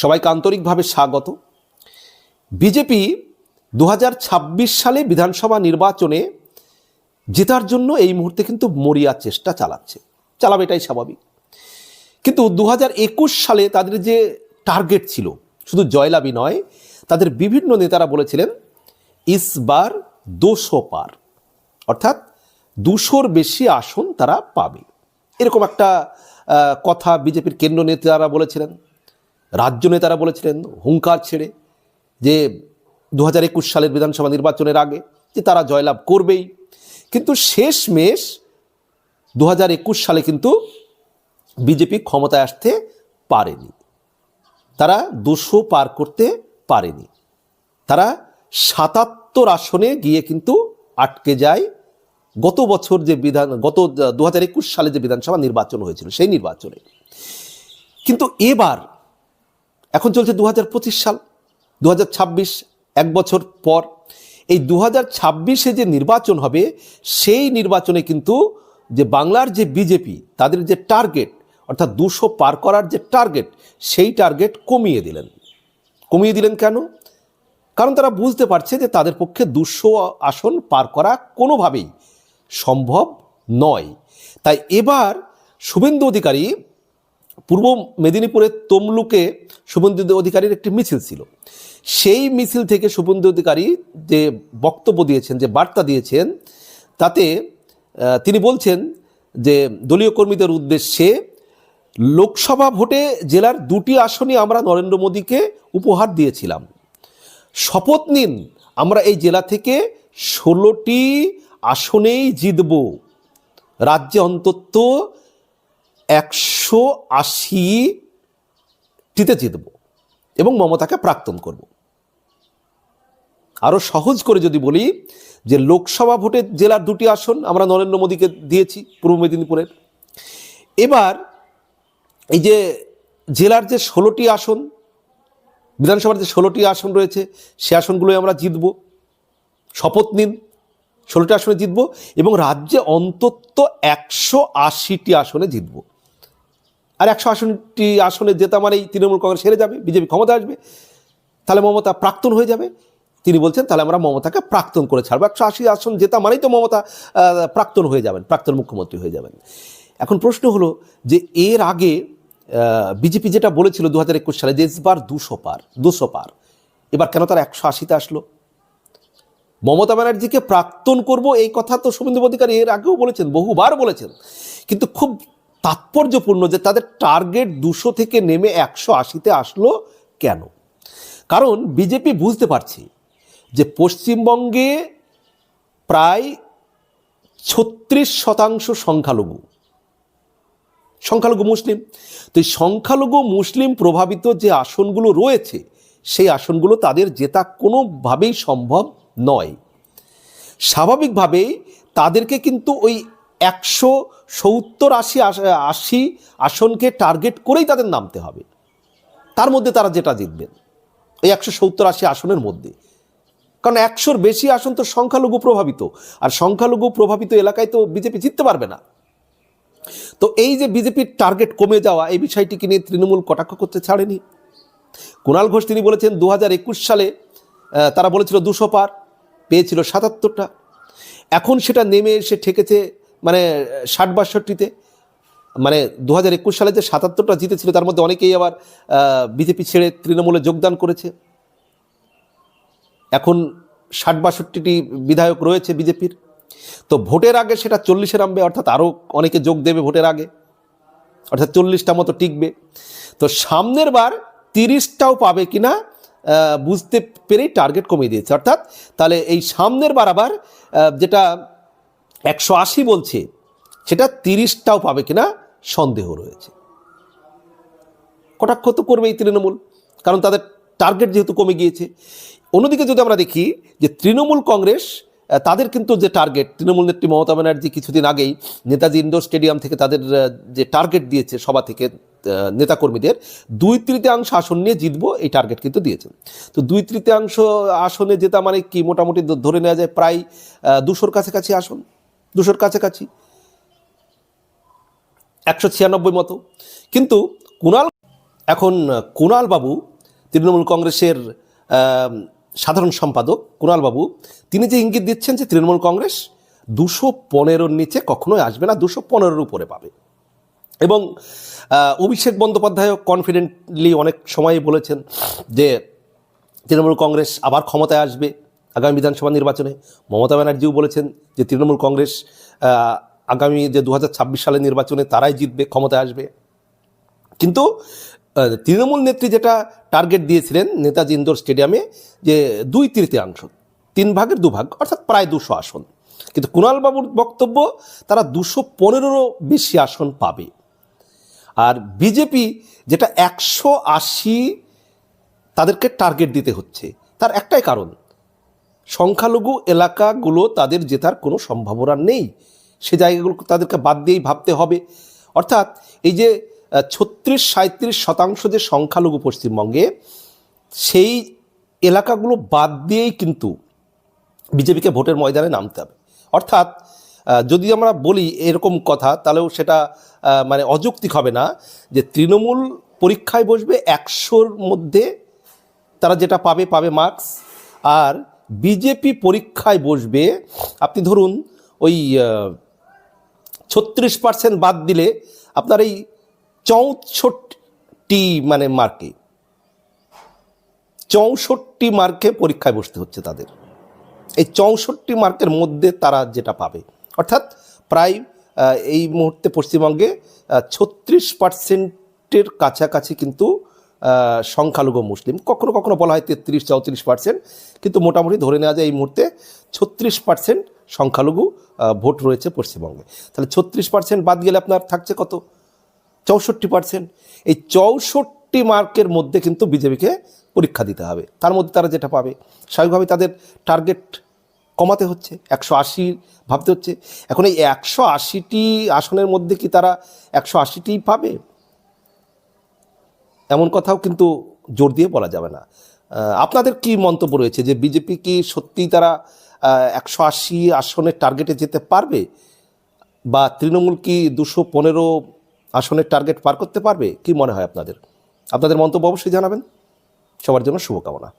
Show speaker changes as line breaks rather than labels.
সবাইকে আন্তরিকভাবে স্বাগত। বিজেপি দু হাজার ছাব্বিশ সালে বিধানসভা নির্বাচনে জেতার জন্য এই মুহূর্তে কিন্তু মরিয়া চেষ্টা চালাচ্ছে। চালাবে এটাই স্বাভাবিক। কিন্তু দু হাজার একুশ সালে তাদের যে টার্গেট ছিল, শুধু জয়লাভই নয়, তাদের বিভিন্ন নেতারা বলেছিলেন ইসবার দোশো পার। অর্থাৎ দুশোর বেশি আসন তারা পাবে। এরকম একটা কথা বিজেপির কেন্দ্র নেতারা বলেছিলেন। রাজ্য নেতারা বলেছিলেন, হুঙ্কার ছেড়ে যে দু হাজার একুশ সালের বিধানসভা নির্বাচনের আগে যে তারা জয়লাভ করবেই। কিন্তু শেষমেশ দু হাজার একুশ সালে কিন্তু বিজেপি ক্ষমতায় আসতে পারেনি। তারা দুশো পার করতে পারেনি। তারা সাতাত্তর আসনে গিয়ে কিন্তু আটকে যায়। গত বছর যে বিধান, গত দু হাজার একুশ সালে যে বিধানসভা নির্বাচন হয়েছিল, সেই নির্বাচনে। কিন্তু এবার এখন চলছে দু হাজার পঁচিশ সাল। দু এক বছর পর। এই দু হাজার যে নির্বাচন হবে, সেই নির্বাচনে কিন্তু যে বাংলার যে বিজেপি, তাদের যে টার্গেট, অর্থাৎ দুশো পার করার যে টার্গেট, সেই টার্গেট কমিয়ে দিলেন। কমিয়ে দিলেন কেন? কারণ তারা বুঝতে পারছে যে তাদের পক্ষে দুশো আসন পার করা কোনোভাবেই সম্ভব নয়। তাই এবার শুভেন্দু অধিকারী পূর্ব মেদিনীপুরের তমলুকে শুভেন্দু অধিকারীর একটি মিছিল ছিল। সেই মিছিল থেকে শুভেন্দু অধিকারী যে বক্তব্য দিয়েছেন, যে বার্তা দিয়েছেন, তাতে তিনি বলছেন যে দলীয় কর্মীদের উদ্দেশ্যে লোকসভা ভোটে জেলার দুটি আসনই আমরা নরেন্দ্র মোদীকে উপহার দিয়েছিলাম। শপথ নিন, আমরা এই জেলা থেকে ষোলোটি আসনেই জিতব। রাজ্যে অন্তত একশো আশিটিতে জিতব এবং মমতাকে প্রাক্তন করব। আরও সহজ করে যদি বলি যে লোকসভা ভোটে জেলার দুটি আসন আমরা নরেন্দ্র মোদীকে দিয়েছি, পূর্ব মেদিনীপুরের। এবার এই যে জেলার যে ষোলোটি আসন, বিধানসভার যে ষোলোটি আসন রয়েছে, সে আসনগুলোই আমরা জিতব। শপথ নিন, ষোলোটি আসনে জিতব এবং রাজ্যে অন্তত একশো আশিটি আসনে জিতব। আর একশো আশিটি আসনে জেতা মানেই তৃণমূল কংগ্রেস হেরে যাবে, বিজেপি ক্ষমতা আসবে, তাহলে মমতা প্রাক্তন হয়ে যাবে। তিনি বলছেন, তাহলে আমরা মমতাকে প্রাক্তন করে ছাড়বো। একশো আশি আসন জেতা মানেই তো মমতা প্রাক্তন হয়ে যাবেন, প্রাক্তন মুখ্যমন্ত্রী হয়ে যাবেন। এখন প্রশ্ন হলো যে এর আগে বিজেপি যেটা বলেছিল দু হাজার একুশ সালে যে এবার দুশো পার দুশো পার, এবার কেন তারা একশো আশিতে আসলো? মমতা ব্যানার্জিকে প্রাক্তন করব এই কথা তো শুভেন্দু অধিকারী এর আগেও বলেছেন, বহুবার বলেছেন। কিন্তু খুব তাৎপর্যপূর্ণ যে তাদের টার্গেট দুশো থেকে নেমে একশো আশিতে আসলো কেন? কারণ বিজেপি বুঝতে পারছে যে পশ্চিমবঙ্গে প্রায় ছত্রিশ শতাংশ সংখ্যালঘু। সংখ্যালঘু মুসলিম। তো এই সংখ্যালঘু মুসলিম প্রভাবিত যে আসনগুলো রয়েছে, সেই আসনগুলো তাদের জেতা কোনোভাবেই সম্ভব নয়। স্বাভাবিকভাবেই তাদেরকে কিন্তু ওই একশো সত্তর আশি আশ- আসনকে টার্গেট করেই তাদের নামতে হবে। তার মধ্যে তারা যেটা জিতবেন, এই একশো সত্তর আশি আসনের মধ্যে। কারণ একশোর বেশি আসন তো সংখ্যালঘু প্রভাবিত, আর সংখ্যালঘু প্রভাবিত এলাকায় তো বিজেপি জিততে পারবে না। তো এই যে বিজেপির টার্গেট কমে যাওয়া, এই বিষয়টিকে নিয়ে তৃণমূল কটাক্ষ করতে ছাড়েনি। কুণাল ঘোষ তিনি বলেছেন দু হাজার একুশ সালে তারা বলেছিল দুশো পার, পেয়েছিল সাতাত্তরটা। এখন সেটা নেমে এসে ঠেকেছে মানে ষাট বাষট্টিতে মানে দু হাজার একুশ সালে যে সাতাত্তরটা জিতেছিল, তার মধ্যে অনেকেই আবার বিজেপি ছেড়ে তৃণমূলে যোগদান করেছে। এখন ষাট বাষট্টিটি বিধায়ক রয়েছে বিজেপির। তো ভোটের আগে সেটা চল্লিশে নামবে, অর্থাৎ আরও অনেকে যোগ দেবে ভোটের আগে। অর্থাৎ চল্লিশটা মতো টিকবে। তো সামনের বার তিরিশটাও পাবে কিনা বুঝতে পেরেই টার্গেট কমিয়ে দিয়েছে। অর্থাৎ তাহলে এই সামনের বার আবার যেটা একশো আশি বলছে, সেটা তিরিশটাও পাবে কিনা সন্দেহ রয়েছে। কটাক্ষ তো করবেই তৃণমূল, কারণ তাদের টার্গেট যেহেতু কমে গিয়েছে। অন্যদিকে যদি আমরা দেখি যে তৃণমূল কংগ্রেস তাদের কিন্তু যে টার্গেট, তৃণমূল নেত্রী মমতা ব্যানার্জি কিছুদিন আগেই নেতাজি ইন্ডোর স্টেডিয়াম থেকে তাদের যে টার্গেট দিয়েছে সভা থেকে নেতাকর্মীদের, দুই তৃতীয়াংশ আসন নিয়ে জিতবো, এই টার্গেট কিন্তু দিয়েছেন। তো দুই তৃতীয়াংশ আসনে জেতা মানে কি? মোটামুটি ধরে নেওয়া যায় প্রায় দুশোর কাছাকাছি আসন। দুশোর কাছাকাছি। একশো ছিয়ানব্বই মতো। কিন্তু কুণাল, এখন কুণাল বাবু, তৃণমূল কংগ্রেসের সাধারণ সম্পাদক কুণালবাবু তিনি যে ইঙ্গিত দিচ্ছেন যে তৃণমূল কংগ্রেস দুশো পনেরোর নিচে কখনোই আসবে না, দুশো পনেরোর উপরে পাবে। এবং অভিষেক বন্দ্যোপাধ্যায় কনফিডেন্টলি অনেক সময় বলেছেন যে তৃণমূল কংগ্রেস আবার ক্ষমতায় আসবে। আগামী বিধানসভা নির্বাচনে মমতা ব্যানার্জিও বলেছেন যে তৃণমূল কংগ্রেস আগামী যে দু হাজার ছাব্বিশ সালের নির্বাচনে তারাই জিতবে, ক্ষমতায় আসবে। কিন্তু তৃণমূল নেত্রী যেটা টার্গেট দিয়েছিলেন নেতাজি ইন্দোর স্টেডিয়ামে যে দুই তৃতীয়াংশ, তিন ভাগের দু ভাগ, অর্থাৎ প্রায় দুশো আসন। কিন্তু কুণালবাবুর বক্তব্য, তারা দুশো পনেরোরও বেশি আসন পাবে। আর বিজেপি যেটা একশো আশি, তাদেরকে টার্গেট দিতে হচ্ছে। তার একটাই কারণ সংখ্যালঘু এলাকাগুলো তাদের জেতার কোনো সম্ভাবনা নেই। সে জায়গাগুলো তাদেরকে বাদ দিয়েই ভাবতে হবে। অর্থাৎ এই যে ছত্রিশ সাঁত্রিশ শতাংশ যে সংখ্যালঘু পশ্চিমবঙ্গে, সেই এলাকাগুলো বাদ দিয়েই কিন্তু বিজেপিকে ভোটের ময়দানে নামতে হবে। অর্থাৎ যদি আমরা বলি এরকম কথা, তাহলেও সেটা মানে অযৌক্তিক হবে না যে তৃণমূল পরীক্ষায় বসবে একশোর মধ্যে তারা যেটা পাবে পাবে মার্কস আর বিজেপি পরীক্ষায় বসবে, আপনি ধরুন ওই ছত্রিশ পার্সেন্ট বাদ দিলে আপনার এই চৌষট্টি মানে মার্কে, চৌষট্টি মার্কে পরীক্ষায় বসতে হচ্ছে তাদের। এই চৌষট্টি মার্কের মধ্যে তারা যেটা পাবে, অর্থাৎ প্রায় এই মুহূর্তে পশ্চিমবঙ্গে ছত্রিশ পার্সেন্টের কাছাকাছি কিন্তু সংখ্যালঘু মুসলিম। কখনো কখনো বলা হয় তেত্রিশ, চৌত্রিশ পার্সেন্ট কিন্তু মোটামুটি ধরে নেওয়া যায় এই মুহূর্তে ছত্রিশ পার্সেন্ট সংখ্যালঘু ভোট রয়েছে পশ্চিমবঙ্গে। তাহলে ছত্রিশ পার্সেন্ট বাদ গেলে আপনার থাকছে কত? চৌষট্টি পার্সেন্ট এই চৌষট্টি মার্কের মধ্যে কিন্তু বিজেপিকে পরীক্ষা দিতে হবে। তার মধ্যে তারা যেটা পাবে স্বাভাবিকভাবে তাদের টার্গেট কমাতে হচ্ছে, একশো আশি ভাবতে হচ্ছে। এখন এই একশো আশিটি আসনের মধ্যে কি তারা একশো আশিটি পাবে? এমন কথাও কিন্তু জোর দিয়ে বলা যাবে না। আপনাদের কি মন্তব্য রয়েছে যে বিজেপি কি সত্যিই তারা একশো আশি আসনের টার্গেটে যেতে পারবে? বা তৃণমূল কি দুশো পনেরো আসনের টার্গেট পার করতে পারবে? কি মনে হয় আপনাদের? আপনাদের মন্তব্য অবশ্যই জানাবেন। সবার জন্য শুভকামনা।